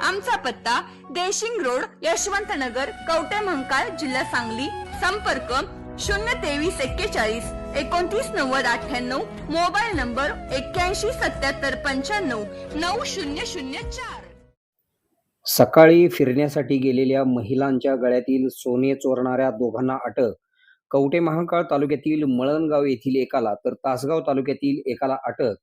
आमचा पत्ता देशिंग रोड यशवंत नगर कवटे महंकाळ जिल्हा सांगली. संपर्क शून्य तेवीस एक्केचाळीस एकोणतीस नव्वद अठ्ठ्याण्णव. मोबाईल नंबर एक्क्याऐंशी सत्याहत्तर पंच्याण्णव नऊ शून्य शून्य चार. सकाळी फिरण्यासाठी गेलेल्या महिलांच्या गळ्यातील सोने चोरणाऱ्या दोघांना अटक. कवटे महांकाळ तालुक्यातील मळणगाव येथील एकाला तर तासगाव तालुक्यातील एकाला अटक.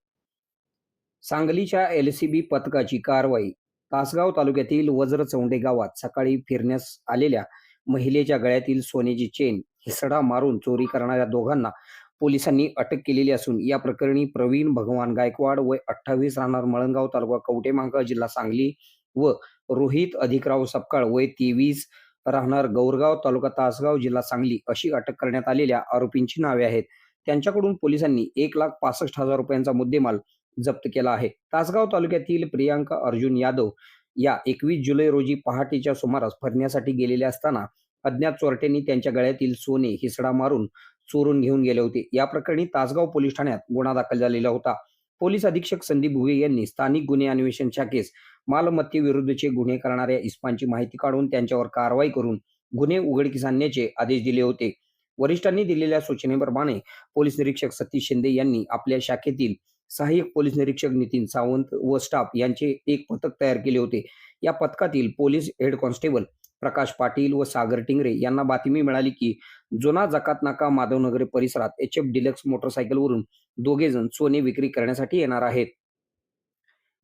सांगलीच्या एलसीबी पथकाची कारवाई तासगाव तालुक्यातील वज्रचौंडे गावात सकाळी फिरण्यास आलेल्या महिलेच्या गळ्यातील सोन्याची चेन हिसडा मारून चोरी करणाऱ्या दोघांना पोलिसांनी अटक केलेली असून या प्रकरणी प्रवीण भगवान गायकवाड वय अठ्ठावीस राहणार मळणगाव तालुका कवठे जिल्हा सांगली व रोहित अधिकराव सपकाळ वय तेवीस राहणार गौरगाव तालुका तासगाव जिल्हा सांगली अशी अटक करण्यात आलेल्या आरोपींची नावे आहेत. त्यांच्याकडून पोलिसांनी एक लाख पासष्ट हजार रुपयांचा मुद्देमाल जप्त केला आहे. तासगाव तालुक्यातील प्रियांका अर्जुन यादव या एकवीस जुलै रोजी पहाटेच्या सुमारास फरण्यासाठी गेलेले असताना अज्ञात चोरट्यांनी त्यांच्या गळ्यातील सोने हिसडा मारून चोरून घेऊन गेले होते. या प्रकरणी तासगाव पोलीस ठाण्यात गुन्हा दाखल झालेला होता. पोलीस अधीक्षक संदीप भुवे यांनी स्थानिक गुन्हे अन्वेषण शाखेस मालमत्तेविरुद्धचे गुन्हे करणाऱ्या इस्पांची माहिती काढून त्यांच्यावर कारवाई करून गुन्हे उघडकीस आणण्याचे आदेश दिले होते. वरिष्ठांनी दिलेल्या सूचनेप्रमाणे पोलीस निरीक्षक सतीश शिंदे यांनी आपल्या शाखेतील सहाय्यक पोलीस निरीक्षक नितीन सावंत व स्टाफ यांचे एक पथक तयार केले होते. या पथकातील police head constable Prakash Patil व सागर टिंगरे यांना बातमी मिळाली की जुना जकात नाका माधवनगर परिसरात एच एफ डिलक्स मोटरसायकलवरून दोघे जण सोने विक्री करण्यासाठी येणार आहेत.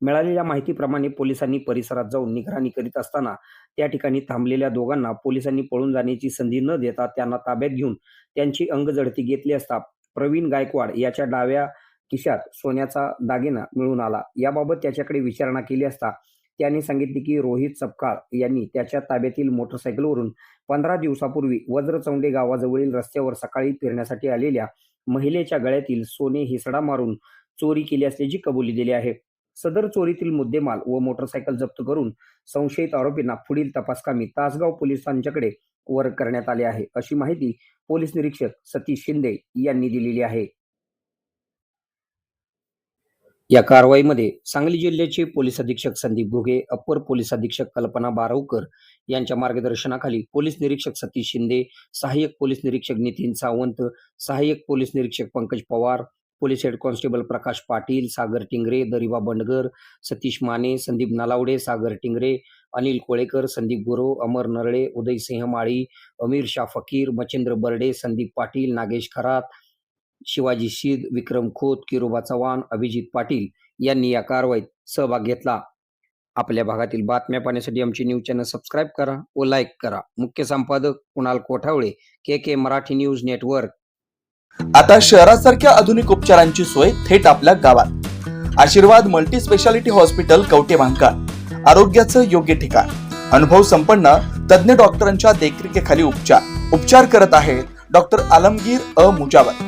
मिळालेल्या माहितीप्रमाणे पोलिसांनी परिसरात जाऊन निगराणी करीत असताना त्या ठिकाणी थांबलेल्या दोघांना पोलिसांनी पळून जाण्याची संधी न देता त्यांना ताब्यात घेऊन त्यांची अंगजडती घेतली असता प्रवीण गायकवाड याच्या डाव्या खिशात सोन्याचा दागिना मिळून आला. याबाबत त्याच्याकडे विचारणा केली असता त्यांनी सांगितले की रोहित सपकाळ यांनी त्याच्या ताब्यातील मोटरसायकलवरून पंधरा दिवसापूर्वी वज्रचौंडे गावाजवळील रस्त्यावर सकाळी फिरण्यासाठी आलेल्या महिलेच्या गळ्यातील सोने हिसडा मारून चोरी केली असल्याची कबुली दिली आहे. सदर चोरीतील मुद्देमाल व मोटरसायकल जप्त करून संशयित आरोपींना पुढील तपासकामी तासगाव पोलिसांच्याकडे वर्ग करण्यात आले आहे अशी माहिती पोलीस निरीक्षक सतीश शिंदे यांनी दिलेली आहे. या कारवाईमध्ये सांगली जिल्ह्याचे पोलीस अधीक्षक संदीप भोगे अप्पर पोलीस अधीक्षक कल्पना बारवकर यांच्या मार्गदर्शनाखाली पोलीस निरीक्षक सतीश शिंदे सहाय्यक पोलीस निरीक्षक नितीन सावंत सहाय्यक पोलीस निरीक्षक Pankaj Pawar police head constable Prakash Patil Sagar Tingre Dariba Bandgar Satish Mane Sandeep Nalawade Sagar Tingre Anil Kolekar Sandeep Guro Amar Narale Uday Singh माळी अमीर शाह फकीर मच्छिंद्र बर्डे संदीप पाटील नागेश खरात शिवाजी शीद विक्रम खोत किरोबा चव्हाण अभिजित पाटील यांनी या कारवाईत सहभाग घेतला. आपल्या भागातील बातम्या पाहण्यासाठी आमची न्यूज चॅनल सबस्क्राईब करा व लाईक करा. मुख्य संपादक Kunal Kothawale K K Marathi news network. आता शहरासारख्या आधुनिक उपचारांची सोय थेट आपल्या गावात. Ashirwad multi speciality hospital Kavathe भांकाळ आरोग्याचं योग्य ठिकाण. अनुभव संपन्न तज्ञ डॉक्टरांच्या देखरेखीखाली उपचार. उपचार करत आहेत doctor Alamgir A. Mujawar.